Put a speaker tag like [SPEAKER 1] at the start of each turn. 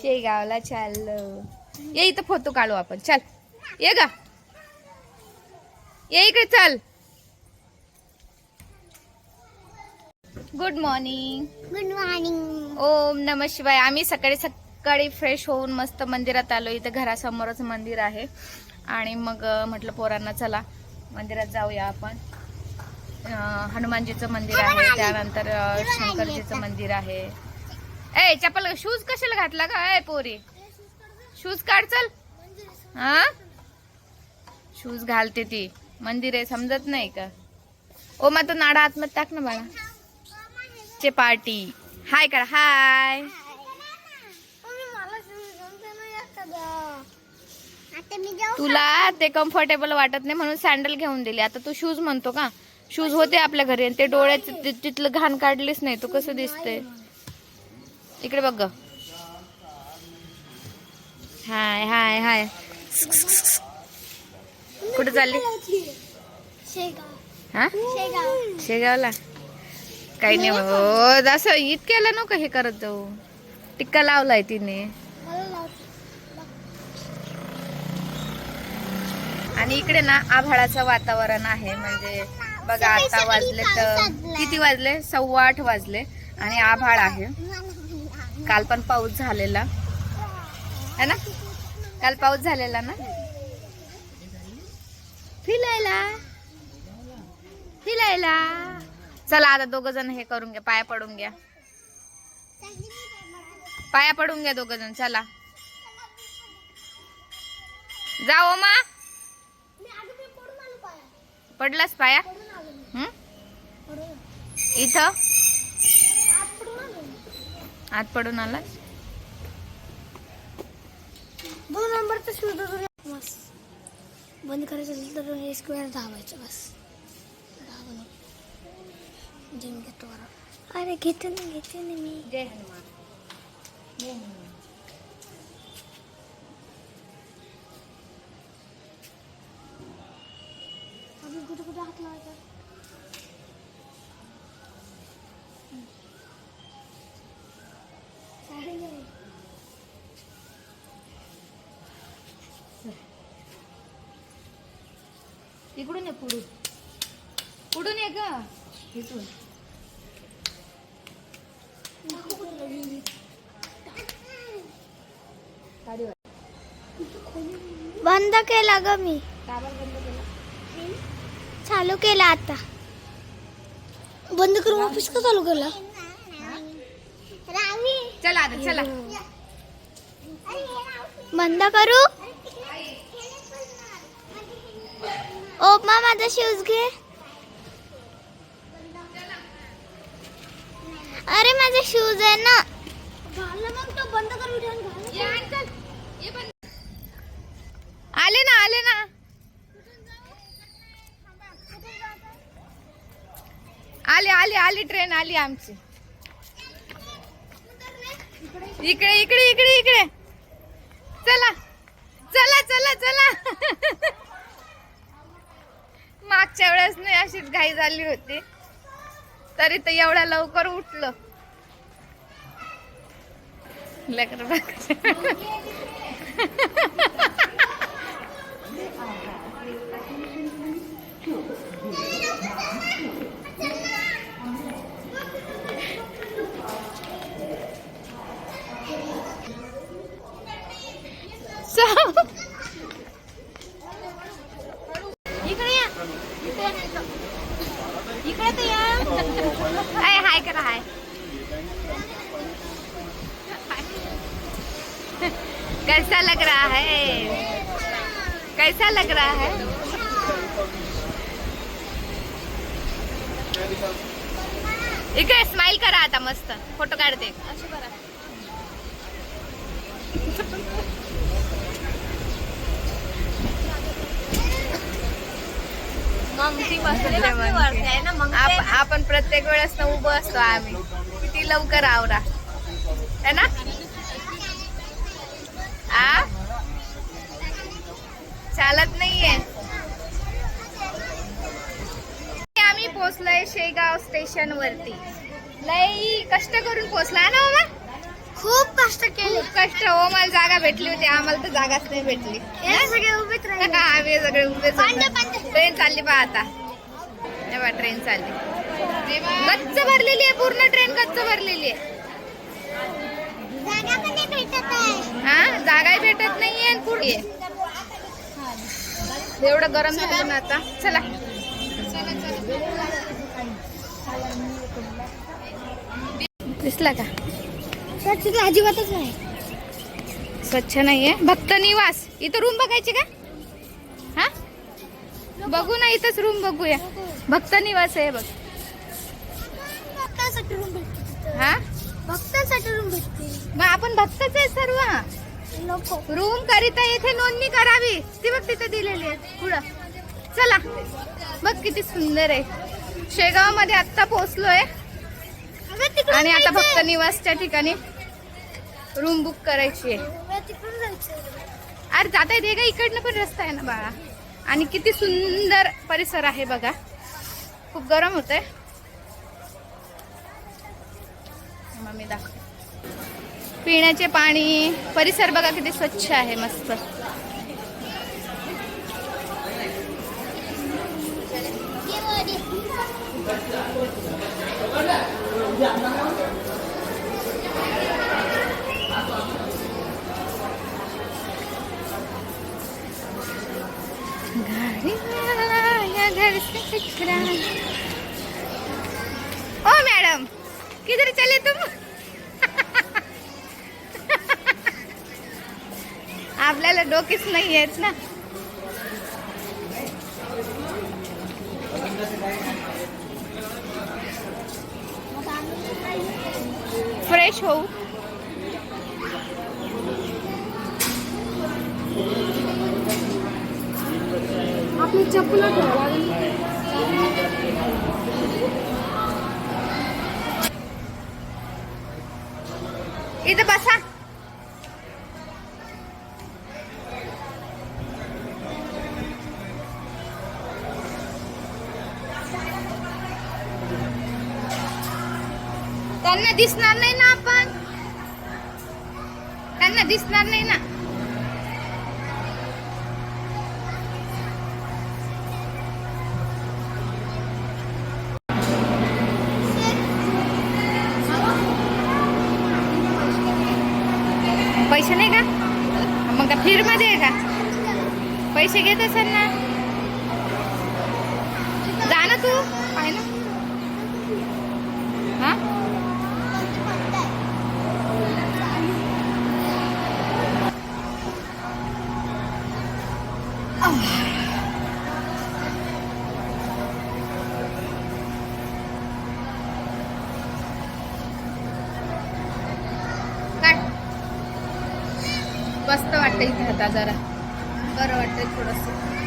[SPEAKER 1] शेगावला चाललो.
[SPEAKER 2] ये इथं फोटो काढू आपण. चल. ये ग. ये इकडे चल. गुड मॉर्निंग
[SPEAKER 1] गुड मॉर्निंग
[SPEAKER 2] ओम नम शिवाय. आम्ही सकाळी सकाळी फ्रेश होऊन मस्त मंदिरात आलो. इथं घरासमोरच मंदिर आहे. आणि मग म्हटलं पोरांना चला मंदिरात जाऊया आपण. हनुमानजीचं मंदिर आहे. त्यानंतर शंकरजीचं मंदिर आहे. ए चप्पल शूज कशाला घातला का ए पोरी. शूज काढ चल. हा? शूज घालते ती. मंदिर आहे समजत नाही का? ओ मग तो नाडा आतमध्ये टाक ना बाळा. चे पार्टी. हाय करा. हाय तुला ते कम्फर्टेबल वाटत नाही म्हणून सँडल घेऊन दिली. आता तू शूज म्हणतो का? शूज होते आपल्या घरी आणि ते डोळ्याचं तिथलं घाण काढलीच नाही. तू कसं दिसतंय? इकडे बघ ग. हाय हाय हाय. कुठे चालली? हा?
[SPEAKER 1] शेगाव
[SPEAKER 2] शेगावला? काही नाही हो असं इतक्याला नको हे करत जाऊ. टिक्का लावलाय तिने. आणि इकडे ना आभाळाचं वातावरण आहे. म्हणजे बघा आता वाजले तर किती वाजले? सव्वा आठ वाजले आणि आभाळ आहे. काल पण पाऊस झालेला. है ना? काल पाऊस झालेला ना? फिरायला फिरायला चला आता दोघ जण हे करून घ्या पाया पडून घ्या. पाया पडून घ्या दोघ जण चला. जाओ मा. पडलास पाया? इथं? आत पडून आलास
[SPEAKER 1] दोन नंबरचा शूज बस. बंद करायचं असेल तर एक वेळा धावायचं बस. धावणं जिम घेतो अरे घेते ना घेते ना मी.
[SPEAKER 2] जय हनुमान. जय हनुमान.
[SPEAKER 1] अजून कुठे कुठे हात लावायचा चालेल.
[SPEAKER 2] इकडून ये पुढून. पुढून ये ग. इथून.
[SPEAKER 1] बंद केला ग मी. चालू केला आता. बंद करून ऑफिस का चालू केला?
[SPEAKER 2] चला आता चला.
[SPEAKER 1] बंद करू? ओपमा माझा शूज घे अरे माझा शूज आहे ना मग तो बंद करू
[SPEAKER 2] ये आण चल. ये बंद. आले ना आले ना आली आली आली ट्रेन आली आमची. इकडे इकडे इकडे इकडे. चला चला चला चला. मागच्या वेळेस नाही अशीच घाई झाली होती. तरी तर एवढ्या लवकर उठलं. लेकर बघ या इकडे तर या हाय हाय करा हाय कैसा लग रहा है? कैसा लग रहा है? इकडे स्माइल करा आता मस्त. फोटो काढते. आप- आपण प्रत्येक वेळेस उभं असतो आम्ही. किती लवकर आवरा. है ना? पोहोचलोय शेगाव स्टेशन वरती. लई कष्ट करून पोहोचला ना बाबा?
[SPEAKER 1] खूप कष्ट केले.
[SPEAKER 2] खूप कष्ट. हो मला जागा भेटली होती. आम्हाला तर जागाच नाही भेटली.
[SPEAKER 1] सगळे उभेच राहिले.
[SPEAKER 2] आम्ही सगळे उभे
[SPEAKER 1] पांडे, पांडे.
[SPEAKER 2] ट्रेन चालली बा आता. बा ट्रेन चालली. गच्च भरलेली आहे पूर्ण ट्रेन गच्च भरलेली आहे. हा जागाही भेटत नाहीये पुढे. एवढं गरम झालं ना आता. चला. दिसला का?
[SPEAKER 1] स्वच्छ अजिबातच नाही.
[SPEAKER 2] स्वच्छ नाहीये. भक्त निवास. इथं रूम बघायची का? हा? बघू ना इथंच रूम बघूया. भक्त निवास आहे बघ.
[SPEAKER 1] भक्तांसाठी रूम भेटते.
[SPEAKER 2] हा?
[SPEAKER 1] भक्तांसाठी रूम भेटते.
[SPEAKER 2] मग आपण भक्तच आहे सर्व.
[SPEAKER 1] नको.
[SPEAKER 2] रूम करिता येथे नोंदणी करावी. ती बघ तिथे दिलेली आहे. पुढं. चला बघ किती सुंदर आहे. शेगावमध्ये आता पोहोचलोय आणि आता. भक्त निवासच्या ठिकाणी रूम बुक करायची आहे. अरे जाता येते. का इकडनं पण रस्ता आहे ना बाळा? आणि किती सुंदर परिसर आहे बघा. खूप गरम होतंय. मम्मी दाखव पिण्याचे पाणी परिसर बघा किती स्वच्छ आहे मस्त गाड़ी या घर से टकरा ओ मैडम किधर चले तुम? आपल्याला डोकेच नाही आहेत ना? फ्रेश होऊ
[SPEAKER 1] आपली चप्पल
[SPEAKER 2] इथं बसा त्यांना दिसणार नाही ना आपण. त्यांना दिसणार नाही ना. पैसे नाही का? मग का फिरमध्ये आहे का? पैसे घेत असेल ना. जा ना तू. आहे ना हा काय मस्त वाटतं इथे आता जरा. बरं वाटतंय थोडंसं.